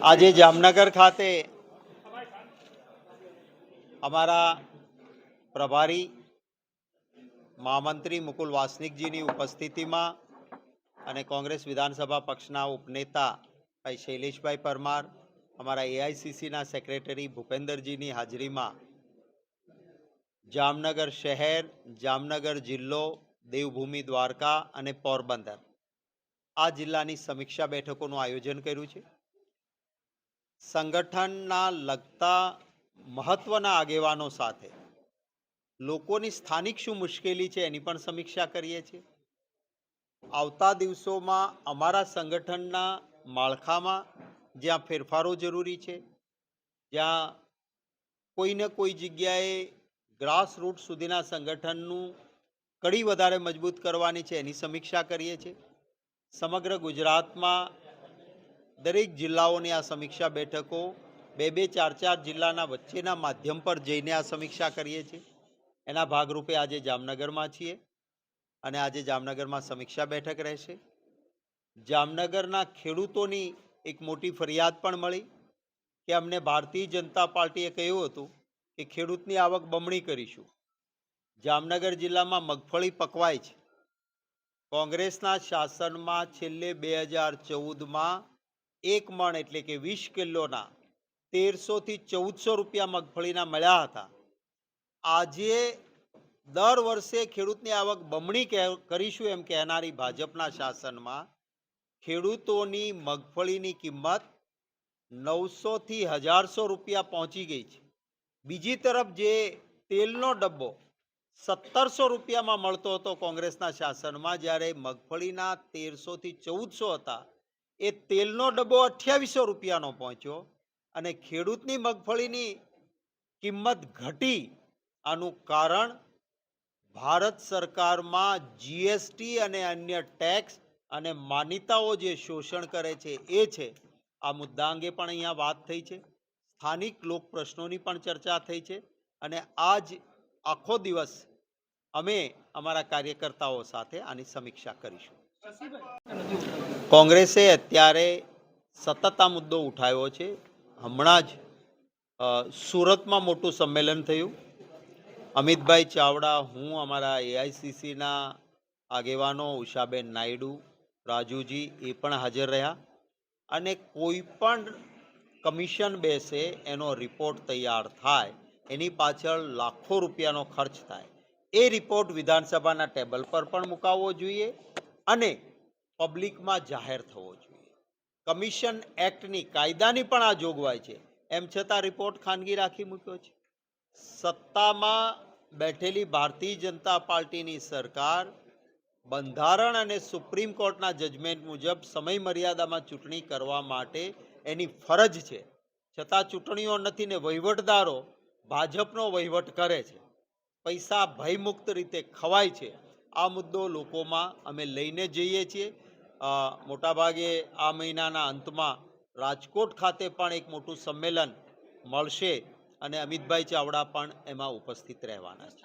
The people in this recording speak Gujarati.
આજે જામનગર ખાતે અમારા પ્રભારી મહામંત્રી મુકુલ વાસનિકજીની ઉપસ્થિતિમાં અને કોંગ્રેસ વિધાનસભા પક્ષના ઉપનેતા ભાઈ શૈલેષભાઈ પરમાર, અમારા એઆઈસીસીના સેક્રેટરી ભૂપેન્દરજીની હાજરીમાં જામનગર શહેર, જામનગર જિલ્લો, દેવભૂમિ દ્વારકા અને પોરબંદર આ જિલ્લાની સમીક્ષા બેઠકોનું આયોજન કર્યું છે. સંગઠનના લગતા મહત્વના આગેવાનો સાથે. લોકોની સ્થાનિક શું મુશ્કેલી છે એની પણ સમીક્ષા કરીએ છીએ. આવતા દિવસોમાં અમારા સંગઠનના માળખામાં જ્યાં ફેરફારો જરૂરી છે, જ્યાં કોઈને કોઈ જગ્યાએ ગ્રાસ રૂટ સુધીના સંગઠનનું કડી વધારે મજબૂત કરવાની છે એની સમીક્ષા કરીએ છીએ. સમગ્ર ગુજરાતમાં દરેક જિલ્લાઓની આ સમીક્ષા બેઠકો બે બે ચાર ચાર જિલ્લાના વચ્ચેના માધ્યમ પર જઈને આ સમીક્ષા કરીએ છીએ. એના ભાગરૂપે આજે જામનગરમાં છીએ અને આજે જામનગરમાં સમીક્ષા બેઠક રહેશે. જામનગરના ખેડૂતોની એક મોટી ફરિયાદ પણ મળી કે અમને ભારતીય જનતા પાર્ટીએ કહ્યું હતું કે ખેડૂતની આવક બમણી કરીશું. જામનગર જિલ્લામાં મગફળી પકવાય છે. કોંગ્રેસના શાસનમાં છેલ્લે બે હજાર ચૌદમાં એક મણ એટલે કે વીસ કિલોના તેરસોથી ચૌદસો રૂપિયા મગફળીના મળ્યા હતા. આજે દર વર્ષે ખેડૂતની આવક બમણી કરીશું એમ કહેનારી ભાજપના શાસનમાં ખેડૂતોની મગફળીની કિંમત નવસોથી હજારસો રૂપિયા પહોંચી ગઈ છે. બીજી તરફ જે તેલનો ડબ્બો સત્તરસો રૂપિયામાં મળતો હતો કોંગ્રેસના શાસનમાં, જ્યારે મગફળીના તેરસોથી ચૌદસો હતા એ તેલનો ડબ્બો અઠ્યાવીસો રૂપિયાનો પહોંચ્યો અને ખેડૂતની મગફળીની કિંમત ઘટી. આનું કારણ ભારત સરકારમાં જીએસટી અને અન્ય ટેક્સ અને માન્યતાઓ જે શોષણ કરે છે એ છે. આ મુદ્દા અંગે પણ અહીંયા વાત થઈ છે. સ્થાનિક લોક પ્રશ્નોની પણ ચર્ચા થઈ છે અને આજ આખો દિવસ અમે અમારા કાર્યકર્તાઓ સાથે આની સમીક્ષા કરીશું. કોંગ્રેસે અત્યારે સતત આ મુદ્દો ઉઠાવ્યો છે. હમણાં જ સુરતમાં મોટું સંમેલન થયું. અમિતભાઈ ચાવડા, હું, અમારા એઆઈસીસીના આગેવાનો ઉષાબેન નાયડુ, રાજુજી એ પણ હાજર રહ્યા. અને કોઈ પણ કમિશન બેસે, એનો રિપોર્ટ તૈયાર થાય, એની પાછળ લાખો રૂપિયાનો ખર્ચ થાય. એ રિપોર્ટ વિધાનસભાના ટેબલ પર પણ મુકાવવો જોઈએ. અને પબ્લિકમાં જાહેર થવો જોઈએ. કમિશન એક્ટની કાયદાની પણ આ જોગવાઈ છે. એમ છતાં રિપોર્ટ ખાનગી રાખી મૂક્યો છે. સત્તામાં બેઠેલી ભારતીય જનતા પાર્ટીની સરકાર બંધારણ અને સુપ્રીમ કોર્ટના જજમેન્ટ મુજબ સમય મર્યાદામાં ચૂંટણી કરવા માટે એની ફરજ છે. છતાં ચૂંટણીઓ નથી ને વહીવટદારો ભાજપનો વહીવટ કરે છે. પૈસા ભયમુક્ત રીતે ખવાય છે. આ મુદ્દો લોકોમાં અમે લઈને જઈએ છીએ. મોટાભાગે આ મહિનાના અંતમાં રાજકોટ ખાતે પણ એક મોટું સંમેલન મળશે અને અમિતભાઈ ચાવડા પણ એમાં ઉપસ્થિત રહેવાના છે.